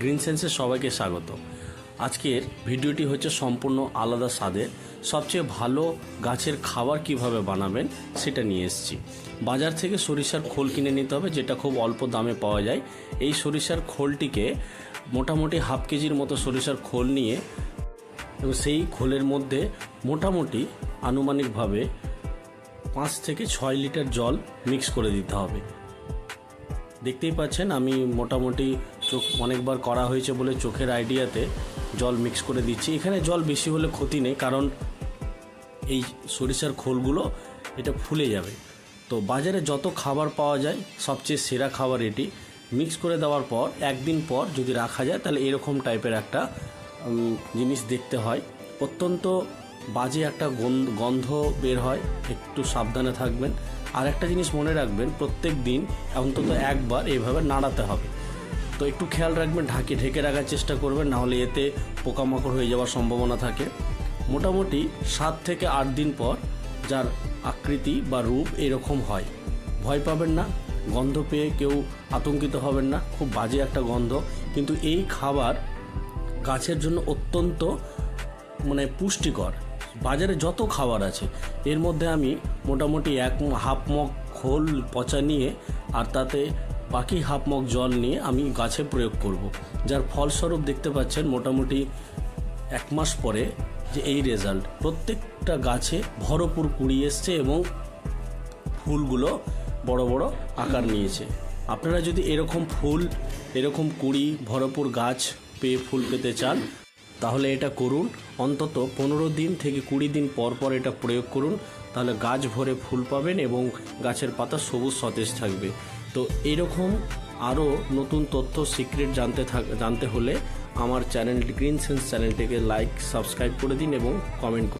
Green সেন্সে সবাইকে স্বাগত আজকের ভিডিওটি হচ্ছে সম্পূর্ণ আলাদা স্বাদের, সবচেয়ে ভালো গাছের খাবার কীভাবে বানাবেন সেটা নিয়ে এসেছি। বাজার থেকে সরিষার খোল কিনে নিতে হবে, যেটা খুব অল্প দামে পাওয়া যায়। এই সরিষার খোলটিকে মোটামুটি হাফ কেজির মতো সরিষার খোল নিয়ে এবং সেই খোলের মধ্যে মোটামুটি আনুমানিকভাবে পাঁচ থেকে ছয় লিটার জল মিক্স করে দিতে হবে। দেখতেই পাচ্ছেন আমি মোটামুটি চোখ অনেকবার করা হয়েছে বলে চোখের আইডিয়াতে জল মিক্স করে দিচ্ছি। এখানে জল বেশি হলে ক্ষতি নেই, কারণ এই সরিষার খোলগুলো এটা ফুলে যাবে। তো বাজারে যত খাবার পাওয়া যায়, সবচেয়ে সেরা খাবার এটি। মিক্স করে দেওয়ার পর, একদিন পর যদি রাখা যায়, তাহলে এরকম টাইপের একটা জিনিস দেখতে হয়। অত্যন্ত বাজে একটা গন্ধ বের হয়, একটু সাবধানে থাকবেন। আর একটা জিনিস মনে রাখবেন, প্রত্যেক দিন অন্তত একবার এইভাবে নাড়াতে হবে। তো একটু খেয়াল রাখবেন, ঢাকে ঢেকে রাখার চেষ্টা করবেন, নাহলে এতে পোকামাকড় হয়ে যাওয়ার সম্ভাবনা থাকে। মোটামুটি সাত থেকে আট দিন পর যার আকৃতি বা রূপ এরকম হয়। ভয় পাবেন না, গন্ধ পেয়ে কেউ আতঙ্কিত হবেন না, খুব বাজে একটা গন্ধ। কিন্তু এই খাবার গাছের জন্য অত্যন্ত মানে পুষ্টিকর। বাজারে যত খাবার আছে, এর মধ্যে আমি মোটামুটি এক হাফ মগ খোল পচা নিয়ে আর তাতে বাকি হাফ মগ জল নিয়ে আমি গাছে প্রয়োগ করব। যার ফলস্বরূপ দেখতে পাচ্ছেন মোটামুটি এক মাস পরে যে এই রেজাল্ট প্রত্যেকটা গাছে ভরপুর কুড়ি এসছে এবং ফুলগুলো বড় বড় আকার নিয়েছে। আপনারা যদি এরকম ফুল, এরকম কুড়ি, ভরপুর গাছ পেয়ে ফুল পেতে চান, তাহলে এটা করুন। অন্তত পনেরো দিন থেকে কুড়ি দিন পর পর এটা প্রয়োগ করুন। তাহলে গাছ ভরে ফুল পাবেন এবং গাছের পাতা সবুজ সতেজ থাকবে। তো এরকম আরও নতুন তথ্য সিক্রেট জানতে থাক, জানতে হলে আমার চ্যানেল গ্রিন সেন্স চ্যানেলটিকে লাইক সাবস্ক্রাইব করে দিন এবং কমেন্ট